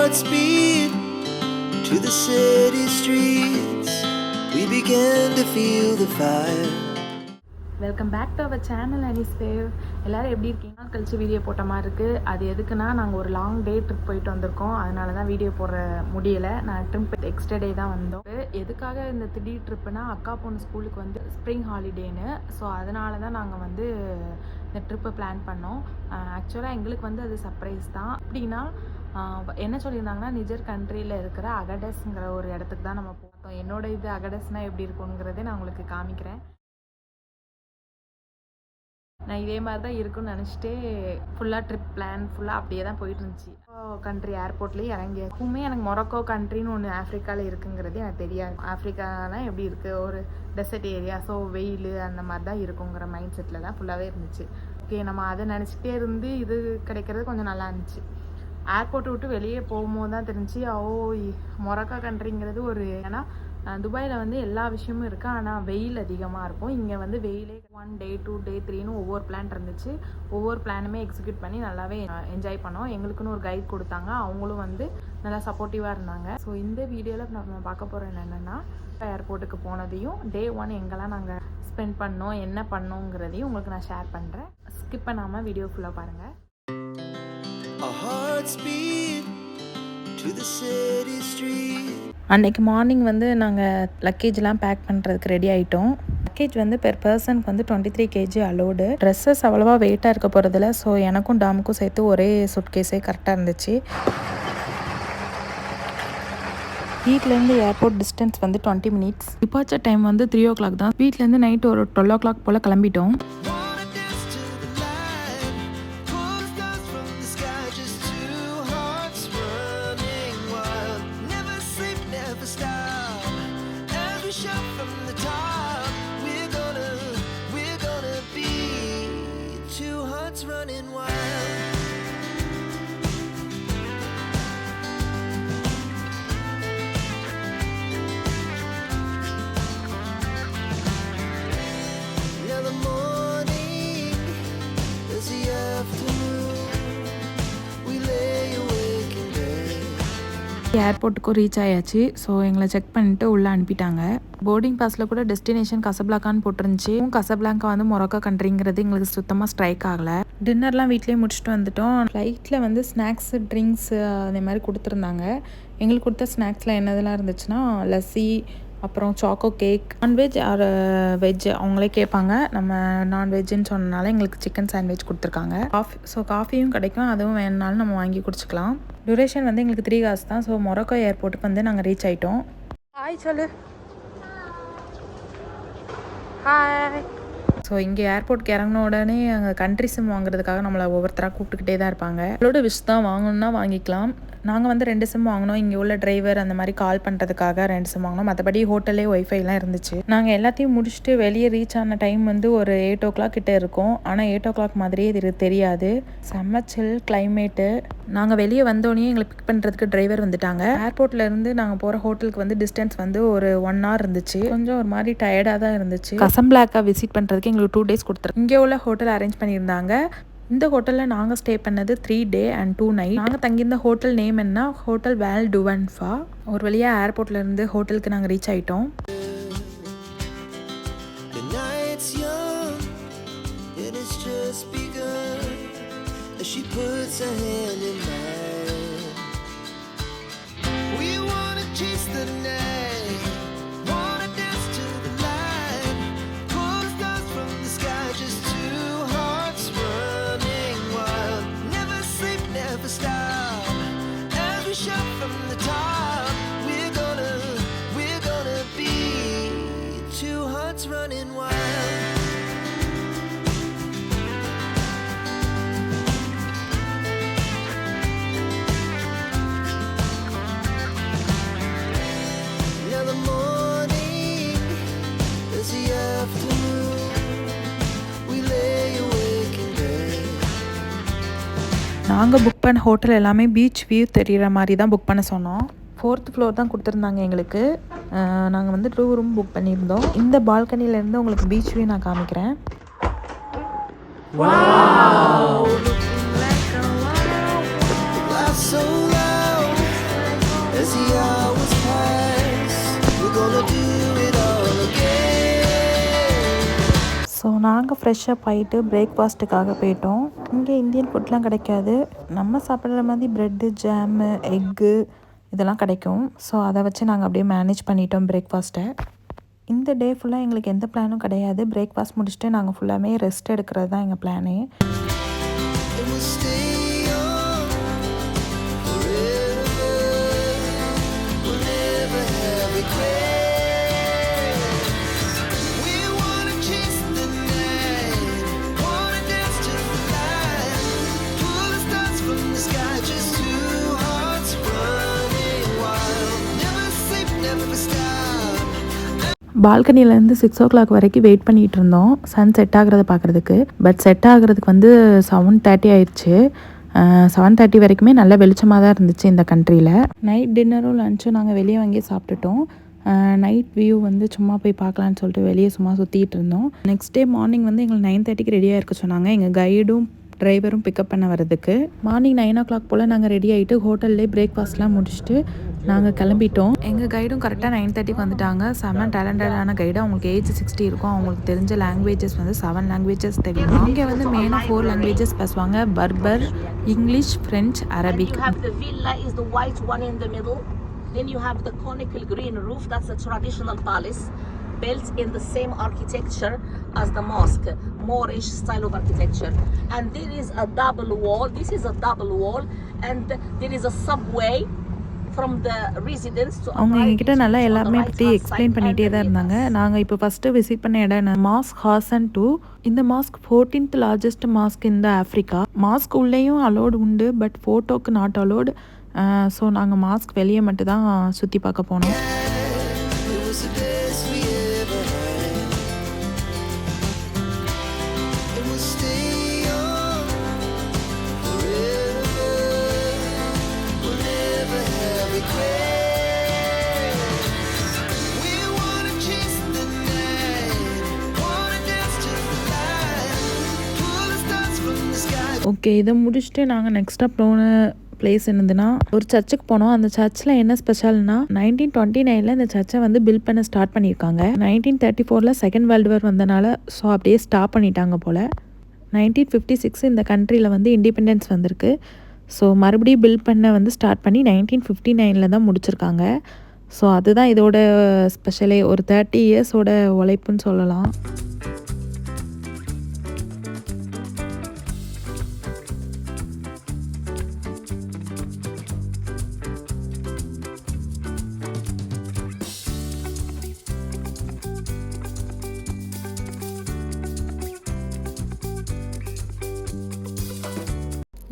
hearts to the city streets. We began to feel the fire. Welcome back to our channel Anis wave எல்லோரும் எப்படி இருக்கீங்க? கழிச்சு video போட்ட மாதிரி இருக்குது அது எதுக்குன்னா நாங்கள் ஒரு லாங் டே ட்ரிப் போயிட்டு வந்திருக்கோம். அதனால தான் வீடியோ போட முடியலை. நான் ட்ரிப் எக்ஸ்ட்ரா டே தான் வந்தோம். எதுக்காக இந்த திடீர் ட்ரிப்புனா அக்கா பொண்ணு ஸ்கூலுக்கு வந்து ஸ்ப்ரிங் ஹாலிடேன்னு ஸோ அதனால தான் நாங்கள் வந்து இந்த ட்ரிப்பை பிளான் பண்ணோம். ஆக்சுவலாக எங்களுக்கு வந்து அது சர்ப்ரைஸ் தான். அப்படின்னா என்ன சொல்லியிருந்தாங்கன்னா நிஜர் கண்ட்ரியில் இருக்கிற அகடஸ்ங்கிற ஒரு இடத்துக்கு தான் நம்ம போட்டோம் என்னோட இது அகடஸ்னால் எப்படி இருக்குங்கிறதே நான் உங்களுக்கு காமிக்கிறேன். நான் இதே மாதிரி தான் இருக்கும்னு நினச்சிட்டே ஃபுல்லாக ட்ரிப் பிளான் ஃபுல்லாக அப்படியே தான் போயிட்டு இருந்துச்சு கண்ட்ரி ஏர்போர்ட்லேயே இறங்கி எப்பவுமே எனக்கு மொரக்கோ கண்ட்ரின்னு ஒன்று ஆஃப்ரிக்காவில் இருக்குங்கிறது எனக்கு தெரியாது. ஆஃப்ரிக்காலாம் எப்படி இருக்குது ஒரு டெசர்ட் ஏரியா ஸோ வெயில் அந்த மாதிரி தான் இருக்குங்கிற மைண்ட் செட்டில் தான் ஃபுல்லாகவே இருந்துச்சு. ஓகே நம்ம அதை நினச்சிட்டே இருந்து இது கிடைக்கிறது கொஞ்சம் நல்லா இருந்துச்சு. ஏர்போர்ட் விட்டு வெளியே போகும்போது தான் தெரிஞ்சு ஓ மொரக்கா கண்ட்ரிங்கிறது ஒரு ஏன்னா துபாயில் வந்து எல்லா விஷயமும் இருக்குது ஆனால் வெயில் அதிகமாக இருக்கும். இங்கே வந்து வெயிலே ஒன் டே டூ டே த்ரீன்னு ஒவ்வொரு பிளான் இருந்துச்சு. ஒவ்வொரு பிளானுமே எக்ஸிக்யூட் பண்ணி நல்லாவே என்ஜாய் பண்ணோம். எங்களுக்குன்னு ஒரு கைட் கொடுத்தாங்க. அவங்களும் வந்து நல்லா சப்போர்ட்டிவாக இருந்தாங்க. ஸோ இந்த வீடியோவில் நம்ம பார்க்க போகிறோம் என்னென்னா ஏர்போர்ட்டுக்கு போனதையும் டே ஒன் எங்கெல்லாம் நாங்கள் ஸ்பெண்ட் பண்ணோம் என்ன பண்ணோங்கிறதையும் உங்களுக்கு நான் ஷேர் பண்ணுறேன் ஸ்கிப் பண்ணாமல் வீடியோ ஃபுல்லாக பாருங்கள் அன்னைக்கு மார்னிங் வந்து நாங்கள் லக்கேஜ்லாம் பேக் பண்ணுறதுக்கு ரெடி ஆகிட்டோம் லக்கேஜ் வந்து பெர் பர்சனுக்கு வந்து twenty three KG allowed dresses அவ்வளோவா வெயிட்டாக இருக்க போகிறதில்ல ஸோ எனக்கும் டாமுக்கும் சேர்த்து ஒரே சுட்கேஸே கரெக்டாக இருந்துச்சு. வீட்டிலேருந்து ஏர்போர்ட் டிஸ்டன்ஸ் வந்து டுவெண்ட்டி மினிட்ஸ் டிபார்ச்சர் டைம் வந்து த்ரீ ஓ கிளாக் தான் வீட்டிலேருந்து நைட் ஒரு டுவெல் ஓ கிளாக் போல் கிளம்பிட்டோம். ஏர்போர்ட்டுக்கும் ரீச் ஆயாச்சு. ஸோ எங்களை செக் பண்ணிட்டு உள்ளே அனுப்பிட்டாங்க. போர்டிங் பாஸில் கூட டெஸ்டினேஷன் கசப்லாக்கான்னு போட்டிருந்துச்சு. கசப்லாங்கா வந்து மொரக்கா கண்ட்ரிங்கிறது எங்களுக்கு சுத்தமாக ஸ்ட்ரைக் ஆகலை. டின்னர்லாம் வீட்லேயே முடிச்சுட்டு வந்துட்டோம். ஃப்ளைட்டில் வந்து ஸ்நாக்ஸு ட்ரிங்க்ஸு அதே மாதிரி கொடுத்துருந்தாங்க. எங்களுக்கு கொடுத்த ஸ்நாக்ஸில் என்னதெல்லாம் இருந்துச்சுன்னா லஸ்ஸி அப்புறம் choco cake non veg or veg அவங்களே கேட்பாங்க. நம்ம நான்வெஜ்ஜுன்னு சொன்னனால எங்களுக்கு சிக்கன் சாண்ட்விச் கொடுத்துருக்காங்க. காஃபி ஸோ காஃபியும் கிடைக்கும். அதுவும் வேணுனாலும் நம்ம வாங்கி குடிச்சிக்கலாம். டியூரேஷன் வந்து எங்களுக்கு த்ரீ ஹார்ஸ் தான். ஸோ மொரக்கோ ஏர்போர்ட்டுக்கு வந்து நாங்கள் ரீச் ஆகிட்டோம் ஹாய் சொல்லு. ஹாய் ஸோ இங்கே ஏர்போர்ட்க்கு இறங்கின உடனே அங்கே கண்ட்ரி சிம் வாங்குறதுக்காக நம்மளை ஒவ்வொருத்தராக கூப்பிட்டுக்கிட்டே தான் இருப்பாங்க. அவளோட விஷ் தான் வாங்கணும்னா வாங்கிக்கலாம். நாங்கள் வந்து ரெண்டு சிம் வாங்கினோம். இங்கே உள்ள டிரைவர் அந்த மாதிரி கால் பண்ணுறதுக்காக ரெண்டு சிம் வாங்கினோம். மற்றபடி ஹோட்டல்லே ஒய்ஃபைலாம் இருந்துச்சு. நாங்கள் எல்லாத்தையும் முடிச்சுட்டு வெளியே ரீச் ஆன டைம் வந்து ஒரு எயிட் ஓ கிளாக் கிட்டே இருக்கும். ஆனால் எயிட் ஓ கிளாக் மாதிரியே இது தெரியாது. செம்ம சில் கிளைமேட்டு நாங்கள் வெளியே வந்தோடனே எங்களை பிக் பண்ணுறதுக்கு டிரைவர் வந்துட்டாங்க. ஏர்போர்ட்ல இருந்து நாங்கள் போகிற ஹோட்டலுக்கு வந்து டிஸ்டன்ஸ் வந்து ஒரு ஒன் ஹவர் இருந்துச்சு. கொஞ்சம் ஒரு மாதிரி டயர்டாக தான் இருந்துச்சு. கசம்பிளாக்கா விசிட் பண்ணுறதுக்கு எங்களுக்கு டூ டேஸ் கொடுத்துரு இங்கே உள்ள ஹோட்டல் அரேஞ்ச் பண்ணியிருந்தாங்க. இந்த ஹோட்டலில் நாங்கள் ஸ்டே பண்ணது three day and two night நாங்கள் தங்கியிருந்த ஹோட்டல் நேம் என்ன? ஹோட்டல் வேல் டுவன்ஃபா. ஒரு வழியாக ஏர்போர்ட்ல இருந்து ஹோட்டலுக்கு நாங்கள் ரீச் ஆகிட்டோம் she puts her hand in mine, we wanna chase the night, நாங்கள் புக் பண்ண ஹோட்டல் எல்லாமே பீச் வியூ தெரிகிற மாதிரி தான் புக் பண்ண சொன்னோம். ஃபோர்த் ஃப்ளோர் தான் கொடுத்துருந்தாங்க எங்களுக்கு. நாங்கள் வந்து டூ ரூம் புக் பண்ணியிருந்தோம். இந்த பால்கனிலேருந்து உங்களுக்கு பீச் வியூ நான் காமிக்கிறேன். ஸோ நாங்கள் ஃப்ரெஷ்ஷப் ஆகிட்டு பிரேக்ஃபாஸ்ட்டுக்காக போயிட்டோம். இங்கே இந்தியன் ஃபுட்லாம் கிடைக்காது. நம்ம சாப்பிட்ற மாதிரி ப்ரெட்டு ஜாமு எக்கு இதெல்லாம் கிடைக்கும். ஸோ அதை வச்சு நாங்கள் அப்படியே மேனேஜ் பண்ணிட்டோம் பிரேக்ஃபாஸ்ட்டை இந்த டே ஃபுல்லாக எங்களுக்கு எந்த பிளானும் கிடையாது. பிரேக்ஃபாஸ்ட் முடிச்சுட்டு நாங்கள் ஃபுல்லாமே ரெஸ்ட் எடுக்கிறது தான் எங்கள் பிளானே பால்கனிலேருந்து சிக்ஸ் ஓ கிளாக் வரைக்கும் வெயிட் பண்ணிகிட்டு இருந்தோம். சன் செட் ஆகிறத பார்க்குறதுக்கு. பட் செட் ஆகிறதுக்கு வந்து செவன் தேர்ட்டி ஆயிடுச்சு செவன் தேர்ட்டி வரைக்குமே நல்ல வெளிச்சமாக தான் இருந்துச்சு இந்த கண்ட்ரியில் நைட் டின்னரும் லஞ்சும் நாங்கள் வெளியே வாங்கி சாப்பிட்டுட்டோம். நைட் வியூ வந்து சும்மா போய் பார்க்கலான்னு சொல்லிட்டு வெளியே சும்மா சுற்றிட்டு இருந்தோம். நெக்ஸ்ட் டே மார்னிங் வந்து எங்களுக்கு நைன் தேர்ட்டிக்கு ரெடியாக இருக்க சொன்னாங்க. எங்கள் கைடும் டிரைவரும் பிக்கப் பண்ண வரதுக்கு மார்னிங் நைன் ஓ கிளாக் போல் நாங்கள் ரெடி ஆகிட்டு ஹோட்டல்லே பிரேக்ஃபாஸ்ட்லாம் முடிச்சுட்டு நாங்கள் கிளம்பிட்டோம் எங்கள் கைடும் கரெக்டாக நைன் தேர்ட்டிக்கு வந்துட்டாங்க செம்ம டேலண்டடான கைடு அவங்களுக்கு ஏஜ் சிக்ஸ்டி இருக்கும் அவங்களுக்கு தெரிஞ்ச லாங்குவேஜஸ் வந்து செவன் லாங்குவேஜஸ் தெரியும் இங்கே வந்து மெயினாக ஃபோர் லாங்குவேஜஸ் பேசுவாங்க Berber English French Arabic Then you have the conical green roof. That's a traditional palace built in the same architecture as the mosque, Moorish style of architecture. And there is a double wall. This is a double wall, and there is a subway அவங்க எங்ககிட்ட நல்லா எல்லாருமே right பற்றி explain பண்ணிகிட்டே தான் இருந்தாங்க. நாங்கள் இப்போ ஃபஸ்ட்டு விசிட் பண்ண இடம் என்ன? மாஸ்க் ஹாசன் டூ இந்த மாஸ்க் ஃபோர்டீன்த் லார்ஜஸ்ட் மாஸ்க் இந்த ஆஃப்ரிக்கா மாஸ்க் உள்ளேயும் அலோடு உண்டு பட் ஃபோட்டோக்கு நாட் அலோடு ஸோ நாங்கள் மாஸ்க் வெளியே மட்டும் தான் சுற்றி பார்க்க போனோம். ஓகே இதை முடிச்சுட்டு நாங்கள் நெக்ஸ்ட்டாக போன பிளேஸ் என்னதுன்னா ஒரு சர்ச்சுக்கு போனோம். அந்த சர்ச்சில் என்ன ஸ்பெஷல்னா நைன்டீன் டுவெண்ட்டி நைனில் இந்த சர்ச்சை வந்து பில்ட் பண்ண ஸ்டார்ட் பண்ணியிருக்காங்க. நைன்டீன் தேர்ட்டி ஃபோரில் செகண்ட் வேர்ல்டு வார் வந்தனால ஸோ அப்படியே ஸ்டாப் பண்ணிட்டாங்க போல். நைன்டீன் ஃபிஃப்டி சிக்ஸ் இந்த கண்ட்ரியில் வந்து இண்டிபெண்டன்ஸ் வந்திருக்கு. ஸோ மறுபடியும் பில்ட் பண்ண வந்து ஸ்டார்ட் பண்ணி நைன்டீன் ஃபிஃப்டி நைனில் தான் முடிச்சிருக்காங்க. ஸோ அதுதான் இதோட ஸ்பெஷலே ஒரு தேர்ட்டி இயர்ஸோட உழைப்புன்னு சொல்லலாம்.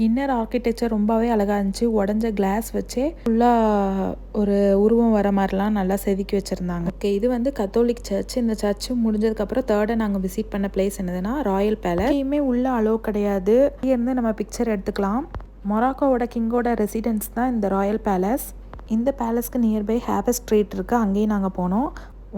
இன்னர் ஆர்கிடெக்சர் ரொம்பவே அழகாக இருந்துச்சு. உடஞ்ச கிளாஸ் வச்சே ஃபுல்லாக ஒரு உருவம் வர மாதிரிலாம் நல்லா செதுக்கி வச்சுருந்தாங்க. ஓகே இது வந்து கத்தோலிக் சர்ச் இந்த சர்ச் முடிஞ்சதுக்கப்புறம் தேர்டை நாங்கள் விசிட் பண்ண பிளேஸ் என்னதுன்னா ராயல் பேலஸ் எங்கேயுமே உள்ள அளவு கிடையாது. இங்கேருந்து நம்ம பிக்சர் எடுத்துக்கலாம். மொராக்கோவோட கிங்கோட ரெசிடென்ஸ் தான் இந்த ராயல் பேலஸ் இந்த பேலஸ்க்கு நியர்பை ஹேபஸ் ஸ்ட்ரீட் இருக்குது அங்கேயும் நாங்கள் போனோம்.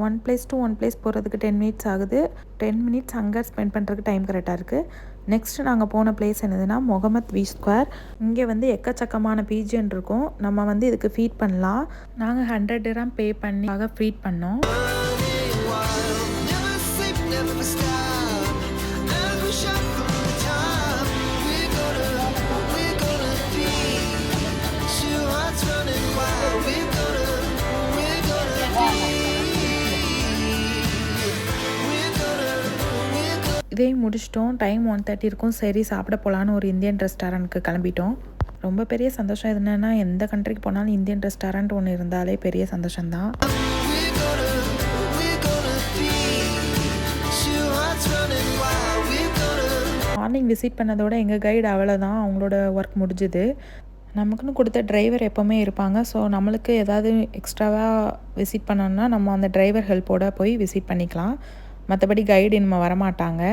One place to one place போகிறதுக்கு டென் மினிட்ஸ் ஆகுது. டென் மினிட்ஸ் அங்கே ஸ்பெண்ட் பண்ணுறதுக்கு டைம் கரெக்டாக இருக்குது நெக்ஸ்ட் நாங்கள் போன பிளேஸ் என்னதுன்னா முகமத் வி ஸ்கொயர் இங்கே வந்து எக்கச்சக்கமான பீஜன் இருக்கும். நம்ம வந்து இதுக்கு ஃபீட் பண்ணலாம். நாங்கள் ஹண்ட்ரட் டிராம் பே பண்ணி ஃபீட் பண்ணோம். இதையும் முடிச்சிட்டோம். டைம் ஒன் தேர்ட்டி இருக்கும். சரி சாப்பிட போகலான்னு ஒரு இந்தியன் ரெஸ்டாரண்ட்டுக்கு கிளம்பிட்டோம். ரொம்ப பெரிய சந்தோஷம் என்னென்னா எந்த கண்ட்ரிக்கு போனாலும் இந்தியன் ரெஸ்டாரண்ட் ஒன்று இருந்தாலே பெரிய சந்தோஷம்தான். மார்னிங் விசிட் பண்ணதோட எங்கள் கைடு அவ்வளோதான் அவங்களோட ஒர்க் முடிஞ்சுது. நமக்குன்னு கொடுத்த டிரைவர் எப்போவுமே இருப்பாங்க. ஸோ நம்மளுக்கு ஏதாவது எக்ஸ்ட்ராவாக விசிட் பண்ணோன்னா நம்ம அந்த டிரைவர் ஹெல்ப்போடு போய் விசிட் பண்ணிக்கலாம். மற்றபடி கைடு இனிமேல் வரமாட்டாங்க.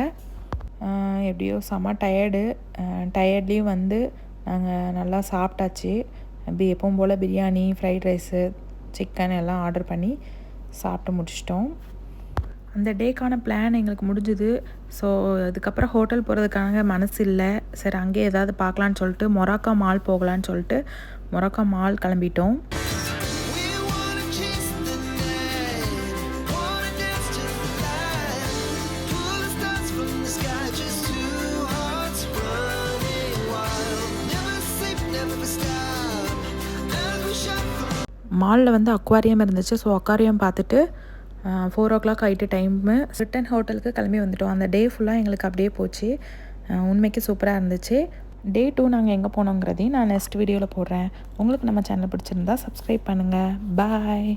எப்படியோ செம்ம டயர்டு டயர்ட்லேயும் வந்து நாங்கள் நல்லா சாப்பிட்டாச்சு. அப்படி எப்பவும் போல் பிரியாணி ஃப்ரைட் ரைஸு சிக்கன் எல்லாம் ஆர்டர் பண்ணி சாப்பிட்டு முடிச்சிட்டோம். அந்த டேக்கான பிளான் எங்களுக்கு முடிஞ்சுது. ஸோ அதுக்கப்புறம் ஹோட்டல் போகிறதுக்காக மனசு இல்லை. சரி அங்கேயே ஏதாவது பார்க்கலான்னு சொல்லிட்டு மொராக்கா மால் போகலான்னு சொல்லிட்டு மொராக்கா மால் கிளம்பிட்டோம். மாலில் வந்து அக்வாரியம் இருந்துச்சு. ஸோ அக்வாரியம் பார்த்துட்டு ஃபோர் ஓ கிளாக் ஆகிட்டு டைமு ரிட்டன் ஹோட்டலுக்கு கிளம்பி வந்துட்டோம். அந்த டே ஃபுல்லாக எங்களுக்கு அப்படியே போச்சு. உண்மைக்கு சூப்பராக இருந்துச்சு. டே டூ நாங்கள் எங்கே போனோங்கிறதையும் நான் நெக்ஸ்ட் வீடியோவில் போடுறேன். உங்களுக்கு நம்ம சேனல் பிடிச்சிருந்தா சப்ஸ்கிரைப் பண்ணுங்கள் பாய்